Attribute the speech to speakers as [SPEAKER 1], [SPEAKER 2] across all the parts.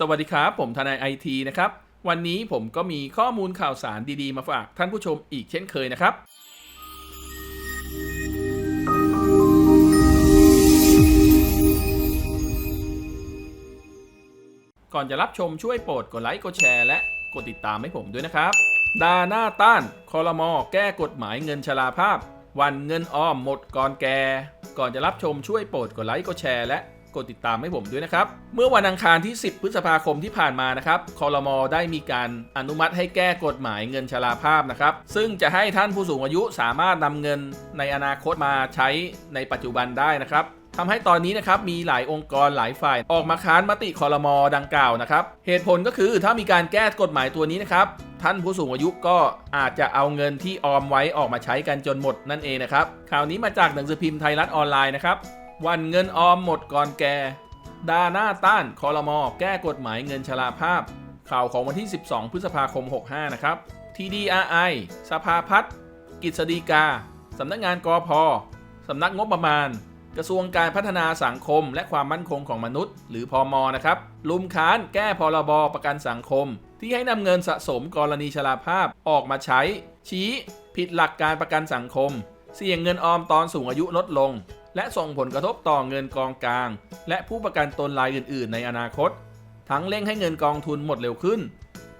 [SPEAKER 1] สวัสดีครับ ผมทนายไอทีนะครับ วันนี้ผมก็มีข้อมูลข่าวสารดีๆ มาฝากท่านผู้ชมอีกเช่นเคยนะครับ ก่อนจะรับชมช่วยโปรดกดไลค์กดแชร์ และกดติดตามให้ผมด้วยนะครับ ดาหน้าต้านคอรมอแก้กฎหมายเงินชราภาพ วันเงินออมหมดก่อนแก่ก่อนจะรับชมช่วยโปรดกดไลค์กดแชร์และ กดติดตามให้ผมด้วยนะครับ เมื่อวันอังคารที่ 10 พฤษภาคมที่ผ่านมานะครับคอรมอได้มีการอนุมัติให้แก้กฎหมายเงินชราภาพนะครับ ซึ่งจะให้ท่านผู้สูงอายุสามารถนำเงินในอนาคตมาใช้ในปัจจุบันได้นะครับทำให้ตอนนี้นะครับมีหลายองค์กรหลายฝ่ายออกมาค้านมติคอรมอดังกล่าวนะครับ เหตุผลก็คือถ้ามีการแก้กฎหมายตัวนี้นะครับท่านผู้สูงอายุก็อาจจะเอาเงินที่ออมไว้ออกมาใช้กันจนหมดนั่นเองนะครับข่าวนี้มาจากหนังสือพิมพ์ไทยรัฐออนไลน์นะครับ วันเงินออมหมดก่อนแก่ ดาหน้าต้านคอรมอแก้กฎหมายเงินชราภาพ ข่าวของวันที่ 12 พฤษภาคม 65 นะครับ TDRI สภาพัฒน์กิจสดีกา สำนักงานกอพสำนักงบประมาณ กระทรวงการพัฒนาสังคมและความมั่นคงของมนุษย์ หรือพอมอนะครับลุมค้านแก้พรบประกันสังคม ที่ให้นำเงินสะสมกรณีชราภาพออกมาใช้ ชี้ ผิดหลักการประกันสังคม เสี่ยงเงินออมตอนสูงอายุลดลง และส่งผลกระทบต่อเงินกองกลาง และผู้ประกันตนรายอื่น ๆ ในอนาคต ทั้งเร่งให้เงินกองทุนหมดเร็วขึ้น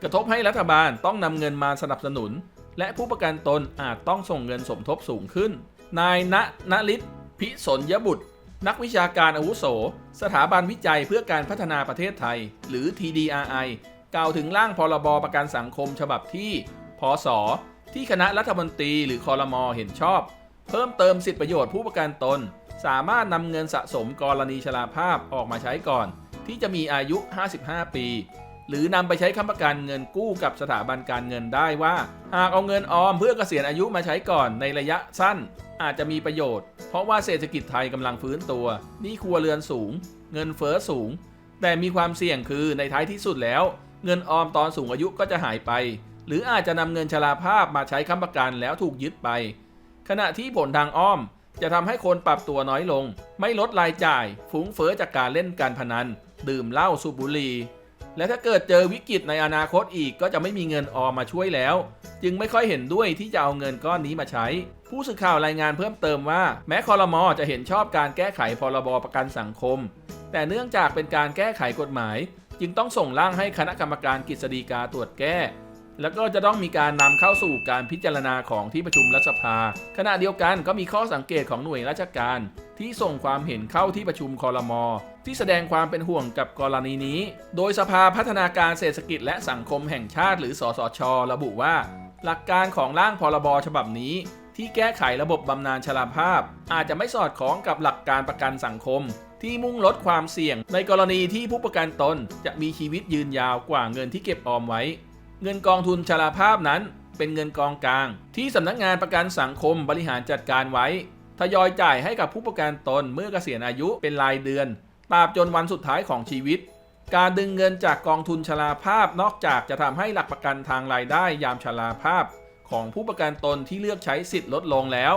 [SPEAKER 1] กระทบให้รัฐบาลต้องนำเงินมาสนับสนุน และผู้ประกันตนอาจต้องส่งเงินสมทบสูงขึ้น นายณณฤทธิ์พิสนยบุตร นักวิชาการอาวุโส สถาบันวิจัยเพื่อการพัฒนาประเทศไทย หรือ TDRI กล่าวถึงร่างพรบประกันสังคมฉบับที่ พศ ที่คณะรัฐมนตรีหรือคอรมอเห็นชอบ เพิ่มเติมสิทธิประโยชน์ผู้ประกันตน สามารถนำเงินสะสมกรณีชราภาพออกมาใช้ก่อน ที่จะมีอายุ 55 ปี หรือนำไปใช้ค้ำประกันเงินกู้กับสถาบันการเงินได้ว่า หากเอาเงินออมเพื่อเกษียณอายุมาใช้ก่อนในระยะสั้น อาจจะมีประโยชน์ เพราะว่าเศรษฐกิจไทยกำลังฟื้นตัวหนี้ครัวเรือนสูง เงินเฟ้อสูง แต่มีความเสี่ยงคือในท้ายที่สุดแล้ว เงินออมตอนสูงอายุก็จะหายไป หรืออาจจะนำเงินชราภาพมาใช้ค้ำประกันแล้วถูกยึดไป ขณะที่ผลทางอ้อม จะทำให้คนปรับตัวน้อยลง ไม่ลดรายจ่าย ฟุ้งเฟอ้อจากการเล่นการพนัน ดื่มเหล้าสูบบุหรี่และถ้าเกิดเจอวิกฤตในอนาคตอีกก็จะไม่มีเงินออมมาช่วยแล้ว จึงไม่ค่อยเห็นด้วยที่จะเอาเงินก้อนนี้มาใช้ ผู้สื่อข่าวรายงานเพิ่มเติมว่า แม้คอรมอจะเห็นชอบการแก้ไขพรบประกันสังคม แต่เนื่องจากเป็นการแก้ไขกฎหมาย จึงต้องส่งร่างให้คณะกรรมการกฤษฎีกาตรวจแก้ แล้วก็จะต้องมีการนำเข้าสู่การพิจารณาของที่ประชุมรัฐสภา ขณะเดียวกันก็มีข้อสังเกตของหน่วยราชการ ที่ส่งความเห็นเข้าที่ประชุมคอรมอที่แสดงความเป็นห่วงกับกรณีนี้ โดยสภาพัฒนาการเศรษฐกิจและสังคมแห่งชาติ หรือสสช ระบุว่า หลักการของร่างพรบฉบับนี้ ที่แก้ไขระบบบำนาญชราภาพ อาจจะไม่สอดคล้องกับหลักการประกันสังคมที่มุ่งลดความเสี่ยงในกรณีที่ผู้ประกันตนจะมีชีวิตยืนยาวกว่าเงินที่เก็บออมไว้ เงินกองทุนชราภาพนั้น เป็นเงินกองกลาง ที่สำนักงานประกันสังคมบริหารจัดการไว้ ทยอยจ่ายให้กับผู้ประกันตนเมื่อเกษียณอายุเป็นรายเดือนตราบจนวันสุดท้ายของชีวิต การดึงเงินจากกองทุนชราภาพนอกจากจะทำให้หลักประกันทางรายได้ยามชราภาพ ของผู้ประกันตนที่เลือกใช้สิทธิ์ลดลงแล้ว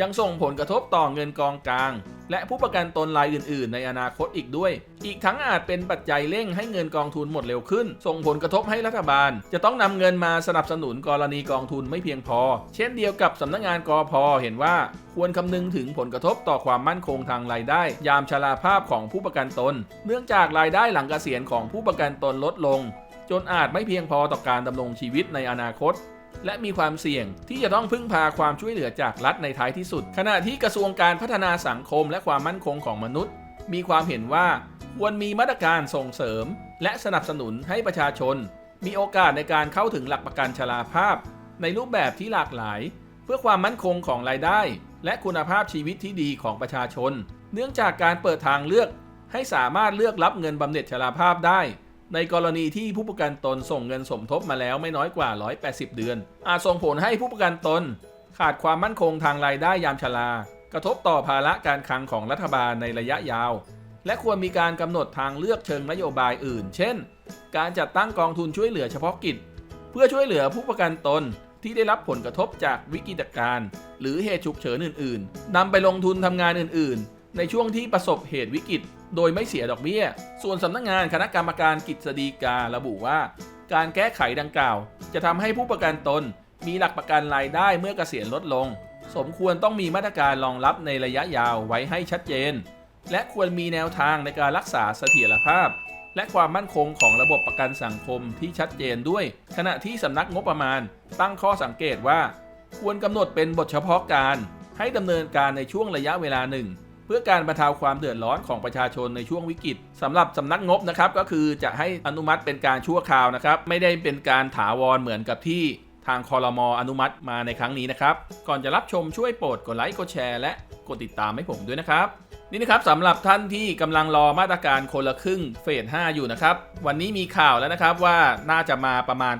[SPEAKER 1] ยังส่งผลกระทบต่อเงินกองกลาง และผู้ประกันตนรายอื่น ๆ ในอนาคตอีกด้วย อีกทั้งอาจเป็นปัจจัยเร่งให้เงินกองทุนหมดเร็วขึ้น ส่งผลกระทบให้รัฐบาล จะต้องนำเงินมาสนับสนุนกรณีกองทุนไม่เพียงพอ เช่นเดียวกับสำนักงานกอพเห็นว่าควรคำนึงถึงผลกระทบต่อความมั่นคงทางรายได้ ยามชราภาพของผู้ประกันตน เนื่องจากรายได้หลังเกษียณของผู้ประกันตนลดลง จนอาจไม่เพียงพอต่อการดำรงชีวิตในอนาคต และมีความเสี่ยงที่จะต้องพึ่งพาความช่วยเหลือจากรัฐในท้ายที่สุด ขณะที่กระทรวงการพัฒนาสังคมและความมั่นคงของมนุษย์ มีความเห็นว่าควรมีมาตรการส่งเสริม และสนับสนุนให้ประชาชน มีโอกาสในการเข้าถึงหลักประกันชราภาพ ในรูปแบบที่หลากหลาย เพื่อความมั่นคงของรายได้ และคุณภาพชีวิตที่ดีของประชาชน เนื่องจากการเปิดทางเลือก ให้สามารถเลือกรับเงินบำเหน็จชราภาพได้ ในกรณีที่ผู้ประกันตนส่งเงินสมทบมาแล้วไม่น้อยกว่า 180 เดือน อาจส่งผลให้ผู้ประกันตน ขาดความมั่นคงทางรายได้ยามชรากระทบต่อภาระการคลังของรัฐบาลในระยะยาว และควรมีการกำหนดทางเลือกเชิงนโยบายอื่น เช่น การจัดตั้งกองทุนช่วยเหลือเฉพาะกิจ เพื่อช่วยเหลือผู้ประกันตนที่ได้รับผลกระทบจากวิกฤตการณ์หรือเหตุฉุกเฉินอื่น ๆนำไปลงทุนทำงานอื่น ๆ ในช่วงที่ประสบเหตุวิกฤต โดยไม่เสียดอกเบี้ย ส่วนสำนักงานคณะกรรมการกฤษฎีการะบุว่า การแก้ไขดังกล่าว จะทำให้ผู้ประกันตน มีหลักประกันรายได้เมื่อเกษียณลดลง สมควรต้องมีมาตรการรองรับในระยะยาวไว้ให้ชัดเจน และควรมีแนวทางในการรักษาเสถียรภาพ และความมั่นคงของระบบประกันสังคมที่ชัดเจนด้วย ขณะที่สำนักงบประมาณ ตั้งข้อสังเกตว่า ควรกำหนดเป็นบทเฉพาะการ ให้ดำเนินการในช่วงระยะเวลาหนึ่ง พื่อการบรรเทาความเดือดร้อนของประชาชนในช่วงวิกฤตสำหรับสำนักงบนะครับก็คือจะให้อนุมัติเป็นการชั่วคราวนะครับ ไม่ได้เป็นการถาวรเหมือนกับที่ทางคอรมออนุมัติมาในครั้งนี้นะครับ ก่อนจะรับชมช่วยโปรดกดไลค์กดแชร์และกดติดตามให้ผมด้วยนะครับ นี่นะครับสำหรับท่านที่กำลังรอมาตรการคนละครึ่งเฟส 5 อยู่นะครับ วันนี้มีข่าวแล้วนะครับว่าน่าจะมาประมาณ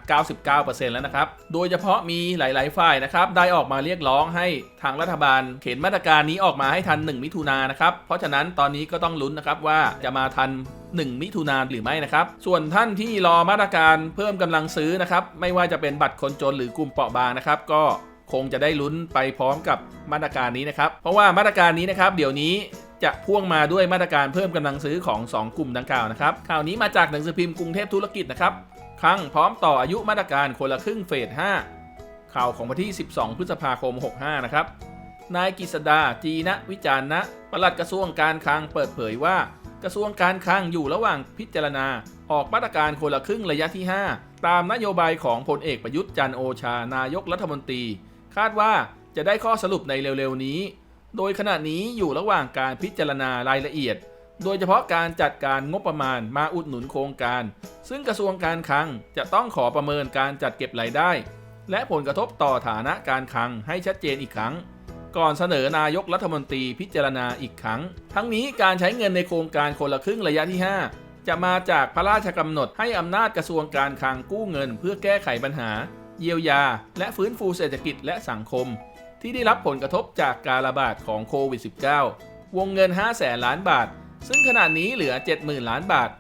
[SPEAKER 1] 99%แล้วนะครับ โดยเฉพาะมีหลาย ๆ ฝ่ายนะครับ ได้ออกมาเรียกร้องให้ทางรัฐบาล เข็นมาตรการนี้ออกมาให้ทัน 1 มิถุนายนนะครับ เพราะฉะนั้นตอนนี้ก็ต้องลุ้นนะครับว่าจะมาทัน1 มิถุนายนหรือไม่นะครับ ส่วนท่านที่รอมาตรการเพิ่มกำลังซื้อนะครับ ไม่ว่าจะเป็นบัตรคนจนหรือกลุ่มเปราะบางนะครับ ก็คงจะได้ลุ้นไปพร้อมกับมาตรการนี้นะครับ เพราะว่ามาตรการนี้นะครับ เดี๋ยวนี้ จะพ่วงมาด้วยมาตรการเพิ่มกำลังซื้อของ 2 กลุ่มดังกล่าวนะครับข่าวนี้มาจากหนังสือพิมพ์กรุงเทพธุรกิจนะครับครั้งพร้อมต่ออายุมาตรการคนละครึ่งเฟส 5 ข่าวของวันที่ 12 พฤษภาคม 65 นะครับ นายกิษดาจีนะวิจารณะปลัดกระทรวงการคลังเปิดเผยว่า กระทรวงการคลังอยู่ระหว่างพิจารณา ออกมาตรการคนละครึ่งระยะที่ 5 ตามนโยบายของพลเอกประยุทธ์จันโอชา นายกรัฐมนตรี คาดว่าจะได้ข้อสรุปในเร็วๆนี้ โดยขณะนี้อยู่ระหว่างการพิจารณารายละเอียด โดยเฉพาะการจัดการงบประมาณมาอุดหนุนโครงการ ซึ่งกระทรวงการคลังจะต้องขอประเมินการจัดเก็บรายได้ และผลกระทบต่อฐานะการคลังให้ชัดเจนอีกครั้ง ก่อนเสนอนายกรัฐมนตรีพิจารณาอีกครั้ง ทั้งนี้การใช้เงินในโครงการคนละครึ่งระยะที่ 5 จะมาจากพระราชกำหนดให้อำนาจกระทรวงการคลังกู้เงิน เพื่อแก้ไขปัญหา เยียวยา และฟื้นฟูเศรษฐกิจและสังคม ที่ได้รับผลกระทบจากการระบาดของโควิด -19 วงเงิน 5 0 0แสนล้านบาท ซึ่งขณะนี้เหลือ 70,000 ล้านบาท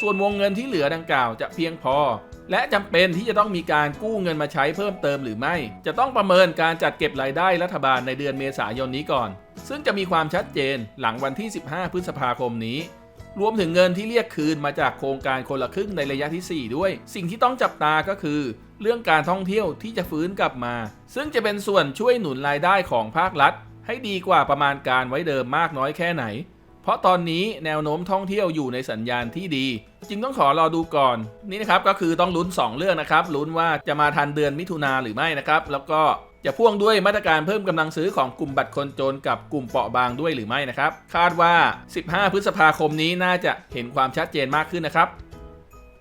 [SPEAKER 1] ส่วนวงเงินที่เหลือดังกล่าวจะเพียงพอ และจำเป็นที่จะต้องมีการกู้เงินมาใช้เพิ่มเติมหรือไม่ จะต้องประเมินการจัดเก็บรายได้รัฐบาลในเดือนเมษายนนี้ก่อน ซึ่งจะมีความชัดเจนหลังวันที่ 15 พฤษภาคมนี้ รวมถึงเงินที่เรียกคืนมาจากโครงการคนละครึ่งในระยะที่ 4 ด้วย สิ่งที่ต้องจับตาก็คือ เรื่องการท่องเที่ยวที่จะฟื้นกลับมา ซึ่งจะเป็นส่วนช่วยหนุนรายได้ของภาครัฐ ให้ดีกว่าประมาณการไว้เดิมมากน้อยแค่ไหน เพราะตอนนี้แนวโน้มท่องเที่ยวอยู่ในสัญญาณที่ดี จึงต้องขอรอดูก่อน นี่นะครับก็คือต้องลุ้น 2 เรื่องนะครับลุ้นว่าจะมาทันเดือนมิถุนาหรือไม่นะครับ แล้วก็ จะพ่วงด้วยมาตรการเพิ่มกำลังซื้อของกลุ่มบัตรคนจนกับกลุ่มเปราะบางด้วยหรือไม่นะครับ คาดว่า 15 พฤษภาคมนี้น่าจะเห็นความชัดเจนมากขึ้นนะครับ